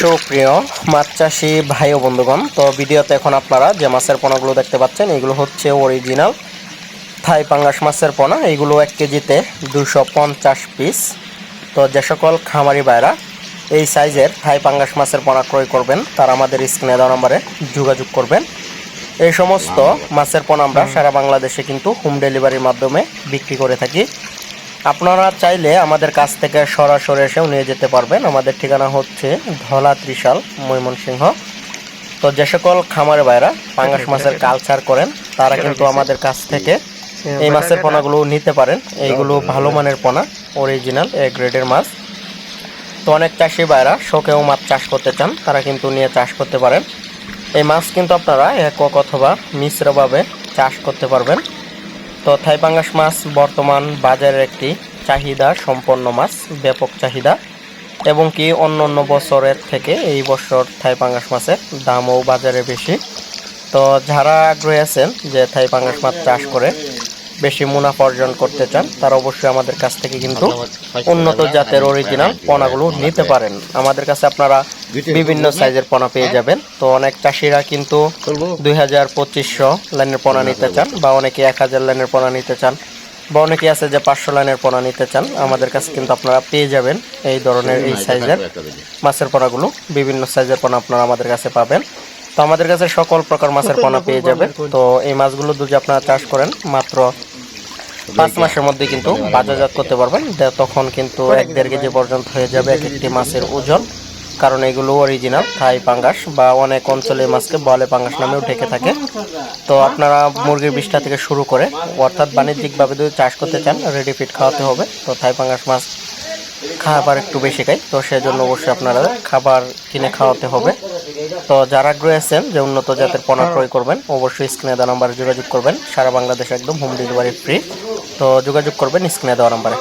সুপ্রিয় মাছ চাষি ভাই ও বন্ধুগণ, তো ভিডিওতে এখন আপনারা যে মাছের পোনাগুলো দেখতে পাচ্ছেন, এগুলো হচ্ছে অরিজিনাল থাই পাঙ্গাস মাছের পোনা। এইগুলো এক কেজিতে দুশো পঞ্চাশ পিস তো যে সকল খামারি ভাইরা এই সাইজের থাই পাঙ্গাস মাছের পোনা ক্রয় করবেন, তারা আমাদের স্ক্রিনে দেওয়া নম্বরে যোগাযোগ করবেন। এই সমস্ত মাছের পোনা আমরা সারা বাংলাদেশে কিন্তু হোম ডেলিভারির মাধ্যমে বিক্রি করে থাকি। আপনারা চাইলে আমাদের কাছ থেকে সরাসরি এসেও নিয়ে যেতে পারবেন। আমাদের ঠিকানা হচ্ছে ধলা ত্রিশাল ময়মনসিংহ। তো যে সকল খামারে বাইরা পাঙ্গাস মাছের কালচার করেন তারা কিন্তু আমাদের কাছ থেকে এই মাছের পোনাগুলো নিতে পারেন। এইগুলো ভালো মানের পোনা অরিজিনাল এ গ্রেডের মাছ। তো অনেক চাষি ভাইরা শখেও মাছ চাষ করতে চান তারা কিন্তু নিয়ে চাষ করতে পারেন। এই মাছ কিন্তু আপনারা একক অথবা মিশ্রভাবে চাষ করতে পারবেন। তো থাই পাঙ্গাস মাছ বর্তমান বাজারের একটি চাহিদা সম্পন্ন মাছ ব্যাপক চাহিদা এবং কি অন্য অন্য বছরের থেকে এই বছর থাই পাঙ্গাস মাছের দামও বাজারে বেশি। তো যারা আগ্রহী আছেন যে থাই পাঙ্গাস মাছ চাষ করে বেশি মুনাফা অর্জন করতে চান তারা অবশ্যই আমাদের কাছ থেকে কিন্তু উন্নত জাতের অরিজিনাল পোনাগুলো নিতে পারেন। আমাদের কাছে আপনারা বিভিন্ন সাইজের পোনা পেয়ে যাবেন। তো অনেক চাষিরা কিন্তু দুই হাজার পঁচিশশো লাইনের পোনা নিতে চান বা অনেকে এক হাজার লাইনের পোনা নিতে চান বা অনেকে আছে যে পাঁচশো লাইনের পোনা নিতে চান আমাদের কাছে কিন্তু আপনারা পেয়ে যাবেন এই ধরনের এই সাইজের মাছের পোনাগুলো। বিভিন্ন সাইজের পোনা আপনারা আমাদের কাছে পাবেন। তো আমাদের কাছে সকল প্রকার মাছের পোনা পেয়ে যাবেন। তো এই মাছগুলো যদি আপনারা চাষ করেন মাত্র পাঁচ মাসের মধ্যে কিন্তু বাজারজাত করতে পারবেন। তখন কিন্তু এক দেড় কেজি পর্যন্ত হয়ে যাবে এক একটি মাছের ওজন। কারণ এগুলো অরিজিনাল থাই পাঙ্গাস বা অনেক অঞ্চলে মাছকে বলে পাঙ্গাস নামেও ঢেকে থাকে। তো আপনারা মুরগির বিষটা থেকে শুরু করে অর্থাৎ বাণিজ্যিকভাবে যদি চাষ করতে চান রেডি ফিট খাওয়াতে হবে। তো থাই পাঙ্গাস মাছ খাবার একটু বেশি খাই তো সেজন্য অবশ্যই আপনারা খাবার কিনে খাওয়াতে হবে। তো যারা আগ্রহী আছেন যে উন্নত জাতের পণ্য ক্রয় করবেন, অবশ্যই স্ক্রিনে দেওয়া নাম্বারে যোগাযোগ করবেন। সারা বাংলাদেশে একদম হোম ডেলিভারি ফ্রি তো যোগাযোগ করবেন স্ক্রিনে দেওয়া নাম্বারে।